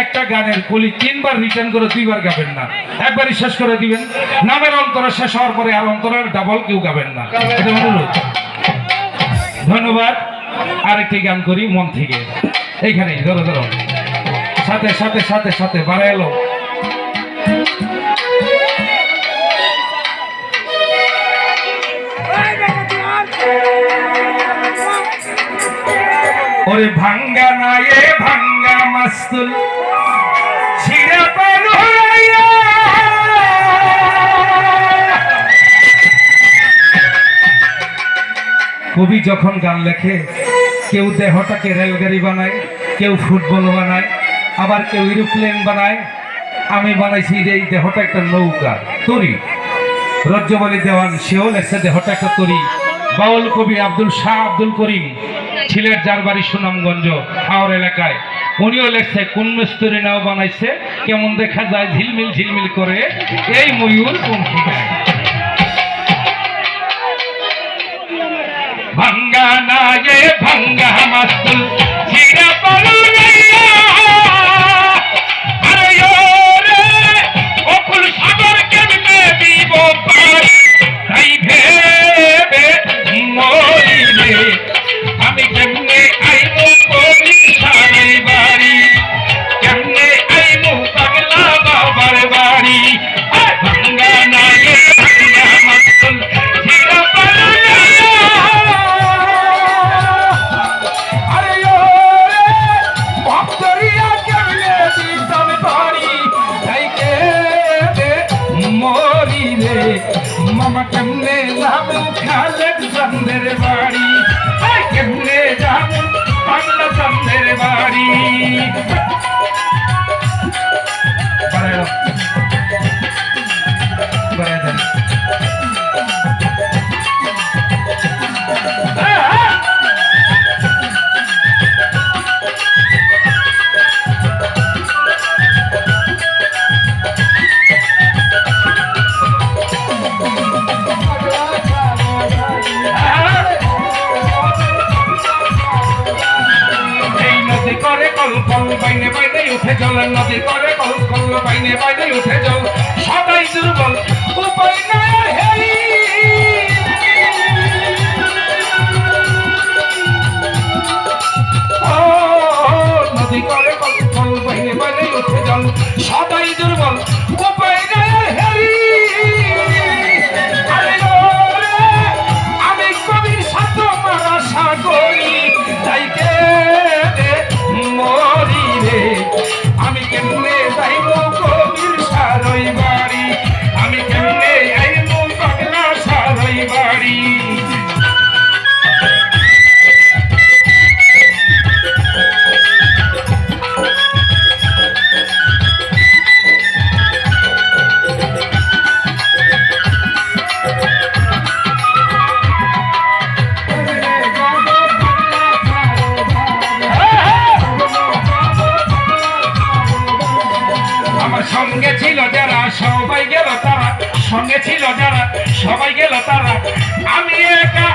একটা গানের কলি তিনবার রিটার্ন করে দুইবার গাবেন না। একবারই শেষ করে দিবেন। নামের অন্তরা শেষ হওয়ার পরে আর অন্তরের ডাবল কেউ গাবেন না। ধন্যবাদ। আরেকটি গান করি মন থেকে। এইখানে ধরো ধরো। সাথে সাথে সাথে সাথে বাড়া এলো। ওরে ভাঙ্গা না এ ভাঙ্গা মাস্তুল। কবি যখন গান লেখে, কেউ দেহটাকে রেলগাড়ি বানায়, কেউ ফুটবল বানায়, আবার কেউ এরোপ্লেন বানায়, আমি বানাইছি যে এই দেহটা একটা নৌকা, তরি। রজ্জবালি দেওয়ান সেও লেখছে দেহটা একটা তরি। বাউল কবি আব্দুল শাহ আব্দুল করিম ছিলেন যার বাড়ি সুনামগঞ্জ, হাওর এলাকায়। উনিও লেখছে, কোন মিস্ত্রি নাও বানাইছে, কেমন দেখা যায় ঝিলমিল ঝিলমিল করে, এই ময়ূর কোন ঠিকায় ভাঙ্গা না எம்மே উঠে জল, নদী করে কল কল বাইনে বাইনে উঠে জল। সবাই দুর্বল, উপায় নাই। হেই সবাই গেল তারা সঙ্গে ছিল যারা সবাই গেল তারা। আমি একা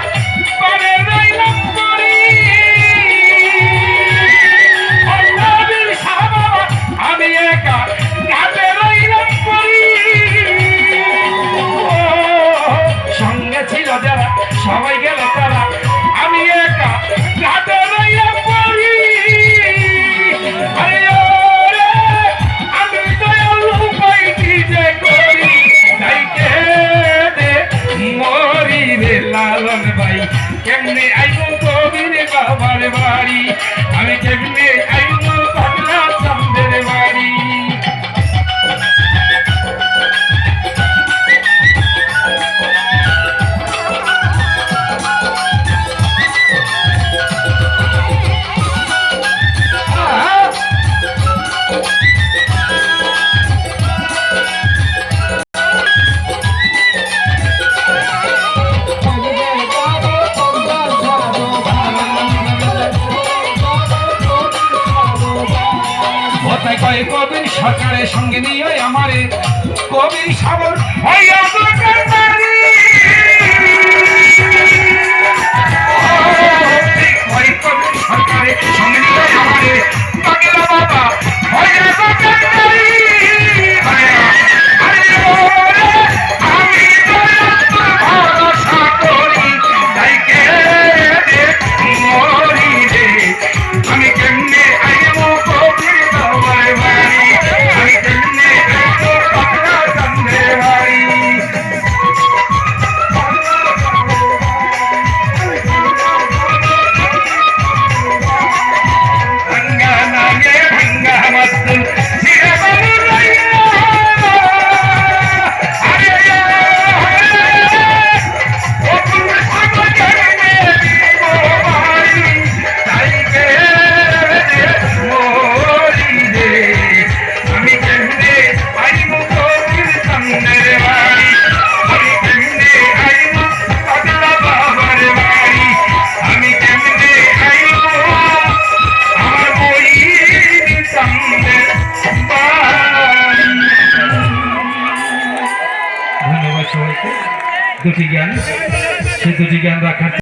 কেমনে আইব কবির বাবার বাড়ি? আমি কেমনে সরকারের সঙ্গে নিয়ে আমারে কবি সাবর হইয়া দরকার দুটি জ্ঞান সে দুটি জ্ঞান রাখার